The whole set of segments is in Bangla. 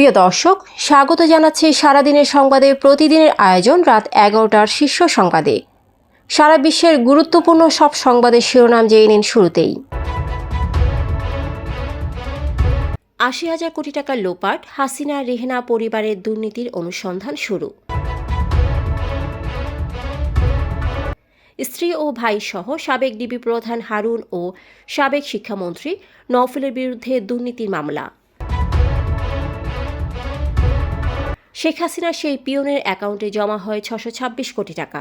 প্রিয় দর্শক, স্বাগত জানাচ্ছি সারাদিনের সংবাদে। প্রতিদিনের আয়োজন রাত এগারোটার শীর্ষ সংবাদে। সারা বিশ্বের গুরুত্বপূর্ণ সব সংবাদের শিরোনাম জেনে নিন শুরুতেই। আশি হাজার কোটি টাকার লোপাট হাসিনা রেহনা পরিবারের দুর্নীতির অনুসন্ধান শুরু। স্ত্রী ও ভাই সহ সাবেক ডিবি প্রধান হারুন ও সাবেক শিক্ষামন্ত্রী নওফেলের বিরুদ্ধে দুর্নীতির মামলা। শেখ হাসিনার সেই পিয়নের অ্যাকাউন্টে জমা হয় ছশো ছাব্বিশ কোটি টাকা।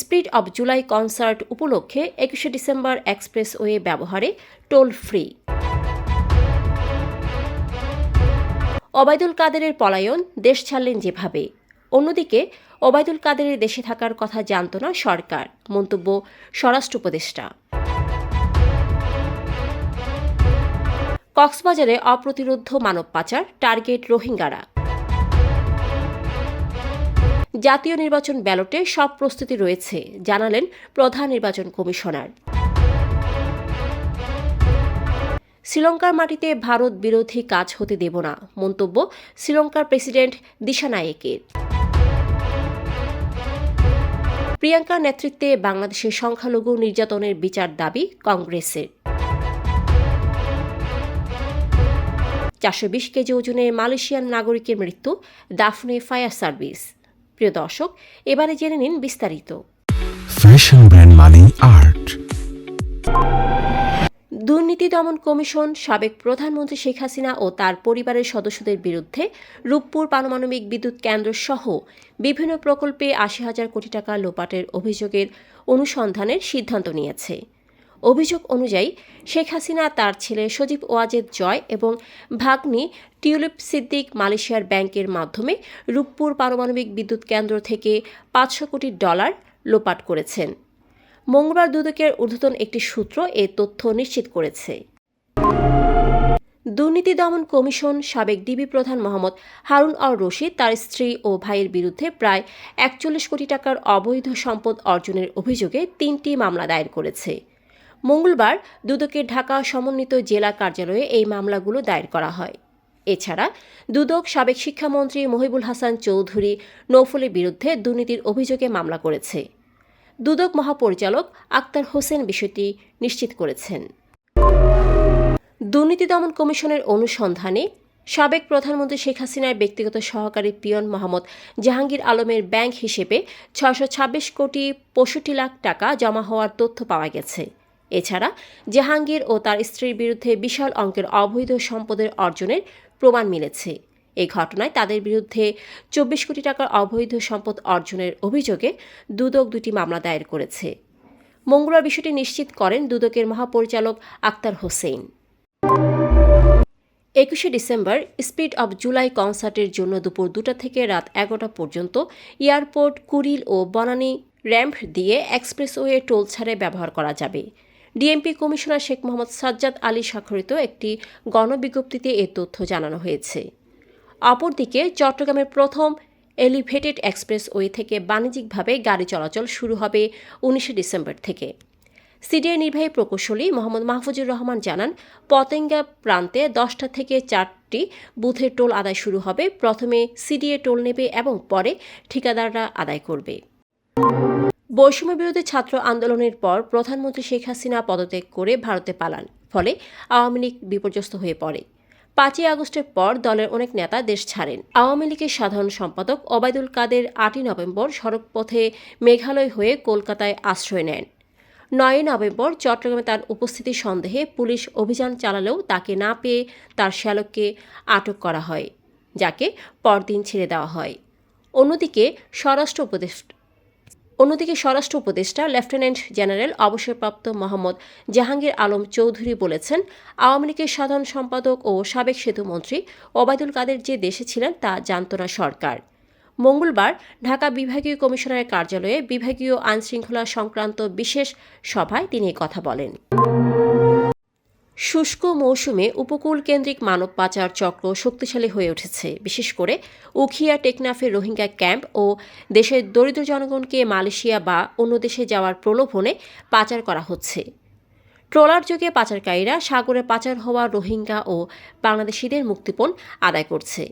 স্পিড অব জুলাই কনসার্ট উপলক্ষে একুশে ডিসেম্বর এক্সপ্রেসওয়ে ব্যবহারে টোল ফ্রি। ওবায়দুল কাদেরের পলায়ন দেশ ছাড়লেন যেভাবে। অন্যদিকে, ওবায়দুল কাদেরের দেশে থাকার কথা জানত না সরকার, মন্তব্য স্বরাষ্ট্র উপদেষ্টা। কক্সবাজারে অপ্রতিরোধ মানব পাচার, টার্গেট রোহিঙ্গারা। জাতীয় নির্বাচন ব্যালটে সব প্রস্তুতি রয়েছে, জানালেন প্রধান নির্বাচন কমিশনার। শ্রীলঙ্কার মাটিতে ভারত বিরোধী কাজ হতে দেব না, মন্তব্য শ্রীলঙ্কার প্রেসিডেন্ট দিশানায়েকের প্রিয়াঙ্কার নেতৃত্বে বাংলাদেশের সংখ্যালঘু নির্যাতনের বিচার দাবি কংগ্রেসের। চারশো বিশ কেজি ওজনের মালয়েশিয়ান নাগরিকের মৃত্যু দাফনে ফায়ার সার্ভিস। প্রিয় দর্শক এবারে জেনে নিন বিস্তারিত। ফ্যাশন ব্র্যান্ড মানে আর্ট দুর্নীতি দমন কমিশন সাবেক প্রধানমন্ত্রী শেখ হাসিনা ও তার পরিবারের সদস্যদের বিরুদ্ধে রূপপুর পারমাণবিক বিদ্যুৎ কেন্দ্র সহ বিভিন্ন প্রকল্পে আশি হাজার কোটি টাকা লোপাটের অভিযোগের অনুসন্ধানের সিদ্ধান্ত নিয়েছে। অভিযোগ অনুযায়ী শেখ হাসিনা, তার ছেলে সজীব ওয়াজেদ জয় এবং ভাগ্নি টিউলিপ সিদ্দিক মালয়েশিয়ার ব্যাংকের মাধ্যমে রূপপুর পারমাণবিক বিদ্যুৎ কেন্দ্র থেকে পাঁচশো কোটি ডলার লোপাট করেছেন। মঙ্গলবার দুদকের ঊর্ধ্বতন একটি সূত্র এ তথ্য নিশ্চিত করেছে। দুর্নীতি দমন কমিশন সাবেক ডিবি প্রধান মোহাম্মদ হারুন আল রশিদ, তার স্ত্রী ও ভাইয়ের বিরুদ্ধে প্রায় একচল্লিশ কোটি টাকার অবৈধ সম্পদ অর্জনের অভিযোগে তিনটি মামলা দায়ের করেছে। মঙ্গলবার দুদকের ঢাকা সমন্বিত জেলা কার্যালয়ে এই মামলাগুলো দায়ের করা হয়। এছাড়া দুদক সাবেক শিক্ষামন্ত্রী মহিবুল হাসান চৌধুরী নৌফলের বিরুদ্ধে দুর্নীতির অভিযোগে মামলা করেছে। দুদক মহাপরিচালক আক্তার হোসেন বিষয়টি নিশ্চিত করেছেন। দুর্নীতি দমন কমিশনের অনুসন্ধানে সাবেক প্রধানমন্ত্রী শেখ হাসিনার ব্যক্তিগত সহকারী পিয়ন মোহাম্মদ জাহাঙ্গীর আলমের ব্যাংক হিসেবে ছশো কোটি পঁয়ষট্টি লাখ টাকা জমা হওয়ার তথ্য পাওয়া গেছে। এছাড়া জাহাঙ্গীর ও তার স্ত্রীর বিরুদ্ধে বিশাল অঙ্কের অবৈধ সম্পদের অর্জনের প্রমাণ মিলেছে। এই ঘটনায় তাদের বিরুদ্ধে চব্বিশ কোটি টাকার অবৈধ সম্পদ অর্জনের অভিযোগে দুদক দুটি মামলা দায়ের করেছে। মঙ্গলবার বিষয়টি নিশ্চিত করেন দুদকের মহাপরিচালক আক্তার হোসেন। একুশে ডিসেম্বর, স্পিড অব জুলাই কনসার্টের জন্য দুপুর দুটা থেকে রাত এগারোটা পর্যন্ত এয়ারপোর্ট, কুড়িল ও বনানী র্যাম্প দিয়ে এক্সপ্রেসওয়ে টোল ছাড়ে ব্যবহার করা যাবে। ডিএমপি কমিশনার শেখ মোহাম্মদ সাজ্জাদ আলী স্বাক্ষরিত একটি গণবিজ্ঞপ্তিতে এ তথ্য জানানো হয়েছে। অপরদিকে চট্টগ্রামের প্রথম এলিভেটেড এক্সপ্রেসওয়ে থেকে বাণিজ্যিকভাবে গাড়ি চলাচল শুরু হবে উনিশে ডিসেম্বর থেকে। সিডিএ নির্বাহী প্রকৌশলী মোহাম্মদ মাহফুজুর রহমান জানান, পতেঙ্গা প্রান্তে দশটা থেকে চারটি বুথের টোল আদায় শুরু হবে। প্রথমে সিডিএ টোল নেবে এবং পরে ঠিকাদাররা আদায় করবে। বৈষম্য বিরোধী ছাত্র আন্দোলনের পর প্রধানমন্ত্রী শেখ হাসিনা পদত্যাগ করে ভারতে পালান। ফলে আওয়ামী লীগ বিপর্যস্ত হয়ে পড়ে। পাঁচই আগস্টের পর দলের অনেক নেতা দেশ ছাড়েন। আওয়ামী লীগের সাধারণ সম্পাদক ওবায়দুল কাদের আটই নভেম্বর সড়কপথে মেঘালয় হয়ে কলকাতায় আশ্রয় নেন। নয়ই নভেম্বর চট্টগ্রামে তার উপস্থিতি সন্দেহে পুলিশ অভিযান চালালেও তাকে না পেয়ে তার শ্যালককে আটক করা হয়, যাকে পরদিন ছেড়ে দেওয়া হয়। অন্যদিকে স্বরাষ্ট্র উপদেষ্টা অন্যদিকে স্বরাষ্ট্র উপদেষ্টা, লেফটেন্যান্ট জেনারেল অবসরপ্রাপ্ত মোহাম্মদ জাহাঙ্গীর আলম চৌধুরী বলেছেন, আওয়ামী লীগের সাধারণ সম্পাদক ও সাবেক সেতুমন্ত্রী ওবায়দুল কাদের যে দেশে ছিলেন তা জানত না সরকার। মঙ্গলবার ঢাকা বিভাগীয় কমিশনারের কার্যালয়ে বিভাগীয় আইনশৃঙ্খলা সংক্রান্ত বিশেষ সভায় তিনি কথা বলেন। শুষ্ক মৌসুমে উপকূল কেন্দ্রিক মানব পাচার চক্র শক্তিশালী হয়ে উঠেছে। বিশেষ করে উখিয়া টেকনাফের রোহিঙ্গা ক্যাম্প ও দেশের দরিদ্র জনগণকে মালয়েশিয়া বা অন্য দেশে যাওয়ার প্রলোভনে পাচার করা হচ্ছে। ট্রলার যোগে পাচারকারীরা সাগরে পাচার হওয়া রোহিঙ্গা ও বাংলাদেশিদের মুক্তিপণ আদায় করছে।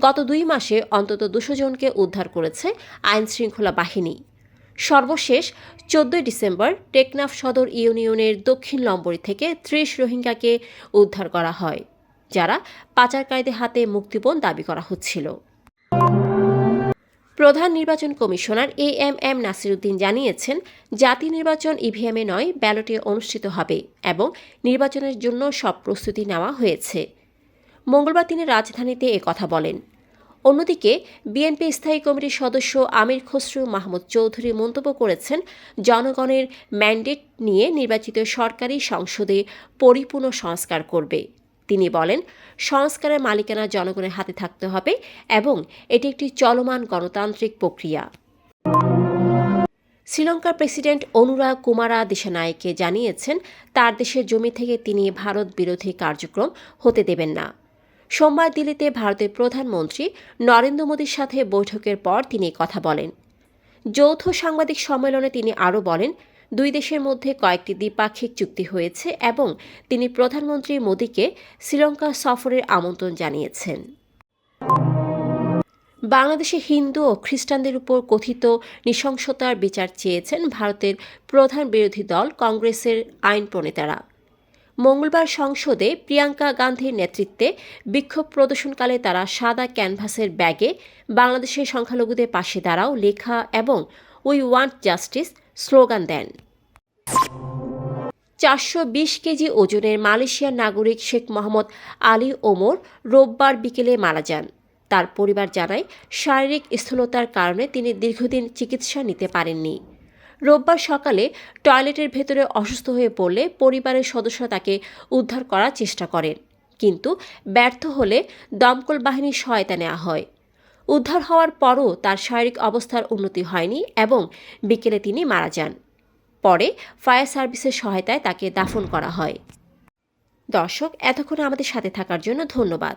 গত দুই মাসে অন্তত দুশো জনকে উদ্ধার করেছে আইনশৃঙ্খলা বাহিনী। সর্বশেষ চোদ্দই ডিসেম্বর টেকনাফ সদর ইউনিয়নের দক্ষিণ লম্বরি থেকে ত্রিশ রোহিঙ্গাকে উদ্ধার করা হয়, যারা পাচারকারীদের হাতে মুক্তিপণ দাবি করা হচ্ছিল। প্রধান নির্বাচন commissioner A M M Nasiruddin জানিয়েছেন জাতীয় নির্বাচন ইভিএমে নয়, ব্যালটে অনুষ্ঠিত হবে এবং নির্বাচনের জন্য সব প্রস্তুতি নেওয়া হয়েছে। মঙ্গলবার তিনি রাজধানীতে কথা বলেন। অন্যদিকে, বিএনপি স্থায়ী কমিটির সদস্য আমির খসরু মাহমুদ চৌধুরী মন্তব্য করেছেন, জনগণের ম্যান্ডেট নিয়ে নির্বাচিত সরকারি সংসদে পরিপূর্ণ সংস্কার করবে। তিনি বলেন, সংস্কারের মালিকানা জনগণের হাতে থাকতে হবে এবং এটি একটি চলমান গণতান্ত্রিক প্রক্রিয়া। শ্রীলঙ্কার প্রেসিডেন্ট অনুরা কুমারা দিশানায়কে জানিয়েছেন, তার দেশের জমি থেকে তিনি ভারত বিরোধী কার্যক্রম হতে দেবেন না। সোমবার দিল্লিতে ভারতের প্রধানমন্ত্রী নরেন্দ্র মোদীর সাথে বৈঠকের পর তিনি কথা বলেন। যৌথ সাংবাদিক সম্মেলনে তিনি আরও বলেন, দুই দেশের মধ্যে কয়েকটি দ্বিপাক্ষিক চুক্তি হয়েছে এবং তিনি প্রধানমন্ত্রী মোদীকে শ্রীলঙ্কা সফরের আমন্ত্রণ জানিয়েছেন। বাংলাদেশে হিন্দু ও খ্রিস্টানদের উপর কথিত নৃশংসতার বিচার চেয়েছেন ভারতের প্রধান বিরোধী দল কংগ্রেসের আইন প্রণেতারা মঙ্গলবার সংসদে প্রিয়াঙ্কা গান্ধীর নেতৃত্বে বিক্ষোভ প্রদর্শনকালে তারা সাদা ক্যানভাসের ব্যাগে বাংলাদেশের সংখ্যালঘুদের পাশে দাঁড়াও লেখা এবং উই ওয়ান্ট জাস্টিস স্লোগান দেন। চারশো বিশ কেজি ওজনের মালয়েশিয়ার নাগরিক শেখ মোহাম্মদ আলী ওমর রোববার বিকেলে মারা যান। তার পরিবার জানায়, শারীরিক স্থূলতার কারণে তিনি দীর্ঘদিন চিকিৎসা নিতে পারেননি। রোববার সকালে টয়লেটের ভেতরে অসুস্থ হয়ে পড়লে পরিবারের সদস্যরা তাকে উদ্ধার করার চেষ্টা করেন। কিন্তু ব্যর্থ হলে দমকল বাহিনীর সহায়তা নেওয়া হয়। উদ্ধার হওয়ার পরও তার শারীরিক অবস্থার উন্নতি হয়নি এবং বিকেলে তিনি মারা যান। পরে ফায়ার সার্ভিসের সহায়তায় তাকে দাফন করা হয়। দর্শক, এতক্ষণ আমাদের সাথে থাকার জন্য ধন্যবাদ।